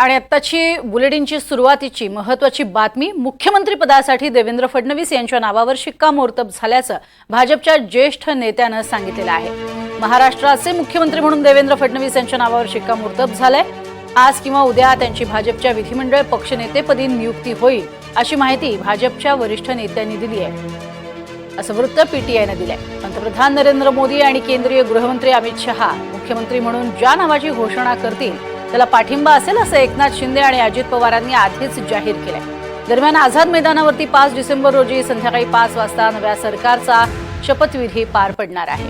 आणि आत्ताची बुलेटिनची सुरुवातीची महत्वाची बातमी मुख्यमंत्री पदासाठी देवेंद्र फडणवीस यांच्या नावावर शिक्कामोर्तब झाल्याचं भाजपच्या ज्येष्ठ नेत्यानं सांगितलेलं आहे. महाराष्ट्राचे मुख्यमंत्री म्हणून देवेंद्र फडणवीस यांच्या नावावर शिक्कामोर्तब झालंय. आज किंवा उद्या त्यांची भाजपच्या विधिमंडळ पक्षनेतेपदी नियुक्ती होईल अशी माहिती भाजपच्या वरिष्ठ नेत्यांनी दिली आहे. असं वृत्त पीटीआयनं दिलंय. पंतप्रधान नरेंद्र मोदी आणि केंद्रीय गृहमंत्री अमित शहा मुख्यमंत्री म्हणून ज्या नावाची घोषणा करतील त्याला पाठिंबा असेल असं एकनाथ शिंदे आणि अजित पवारांनी आधीच जाहीर केलंय. दरम्यान आझाद मैदानावरती पाच डिसेंबर रोजी संध्याकाळी पाच वाजता नव्या सरकारचा शपथविधी पार पडणार आहे.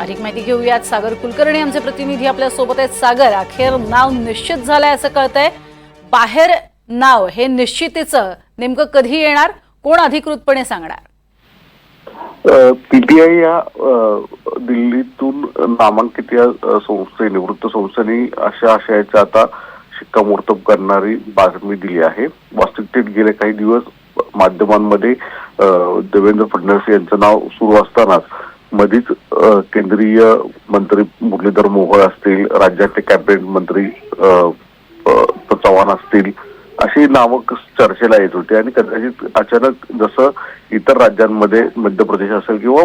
अधिक माहिती घेऊयात. सागर कुलकर्णी आमचे प्रतिनिधी आपल्यासोबत आहेत. सागर अखेर नाव निश्चित झालंय असं कळतंय. बाहेर नाव हे निश्चितीचं नेमकं कधी येणार? कोण अधिकृतपणे सांगणार? पीटीआय या दिल्लीतून नामांकित या संस्थे संस्थेने वृत्त संस्थेने अशा आशयाचा आता शिक्कामोर्तब करणारी बातमी दिली आहे. वास्तविकतेत गेले काही दिवस माध्यमांमध्ये देवेंद्र फडणवीस यांचं नाव सुरू असतानाच मधीच केंद्रीय मंत्री मुरलीधर मोहोळ असतील राज्याचे कॅबिनेट मंत्री चव्हाण असतील अशी नावं चर्चेला येत होती. आणि कदाचित अचानक जसं इतर राज्यांमध्ये मध्य प्रदेश असेल किंवा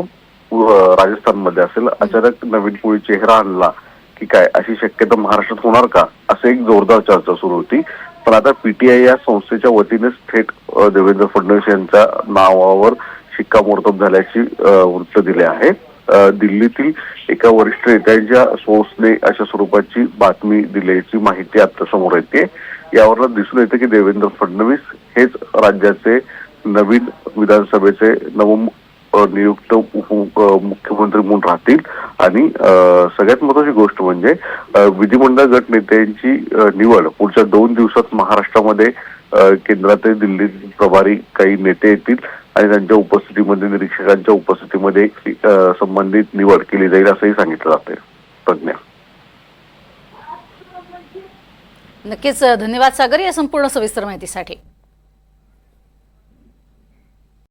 राजस्थानमध्ये असेल अचानक नवीन कोळी चेहरा आणला की काय अशी शक्यता महाराष्ट्रात होणार का? असं एक जोरदार चर्चा सुरू होती. पण आता पीटीआय या संस्थेच्या वतीनेच थेट देवेंद्र फडणवीस यांच्या नावावर शिक्कामोर्तब झाल्याची वृत्त दिले आहे. दिल्लीतील एका वरिष्ठ नेत्यांच्या सोर्सने अशा स्वरूपाची बातमी दिल्याची माहिती आता समोर येते. यावरून दिसून येते की देवेंद्र फडणवीस हेच राज्याचे नवीन विधानसभेचे नव नियुक्त मुख्यमंत्री म्हणून राहतील. आणि सगळ्यात महत्वाची गोष्ट म्हणजे विधिमंडळ गट नेत्यांची निवड पुढच्या दोन दिवसात महाराष्ट्रामध्ये केंद्रातील दिल्लीत प्रभारी काही नेते येतील आणि त्यांच्या उपस्थितीमध्ये निरीक्षकांच्या उपस्थितीमध्ये संबंधित निवड केली जाईल असंही सांगितलं जाते प्रज्ञा. नक्कीच धन्यवाद सागर या संपूर्ण सविस्तर माहितीसाठी.